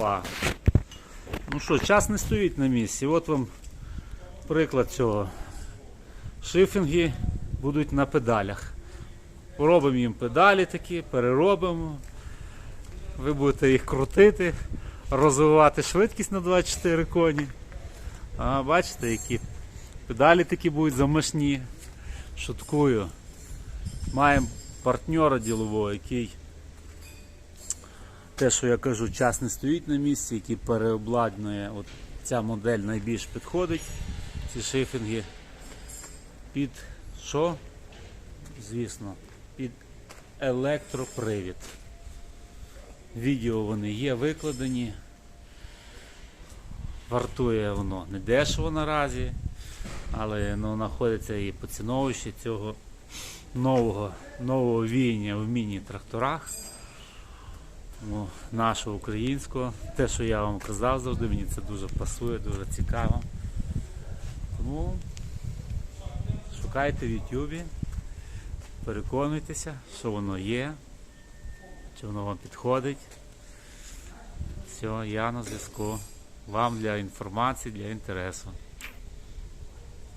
Опа. Ну що, час не стоїть на місці. От вам приклад цього. Шифінги будуть на педалях. Робимо їм педалі такі, переробимо. Ви будете їх крутити, розвивати швидкість на 24 коні. А бачите, які педалі такі будуть замашні. Шуткую. Маємо партнера ділового, який те, що я кажу, час не стоїть на місці, який переобладнує. От ця модель найбільш підходить, ці шифінги. Під що? Звісно, під електропривід. Відео вони є викладені. Вартує воно не дешево наразі, але воно знаходиться і по ціновищі цього нового, нового віяння в міні-тракторах. Ну, нашого українського. Те, що я вам казав завжди, мені це дуже пасує, дуже цікаво. Тому шукайте в Ютубі, переконуйтеся, що воно є, чи воно вам підходить. Все, я на зв'язку. Вам для інформації, для інтересу.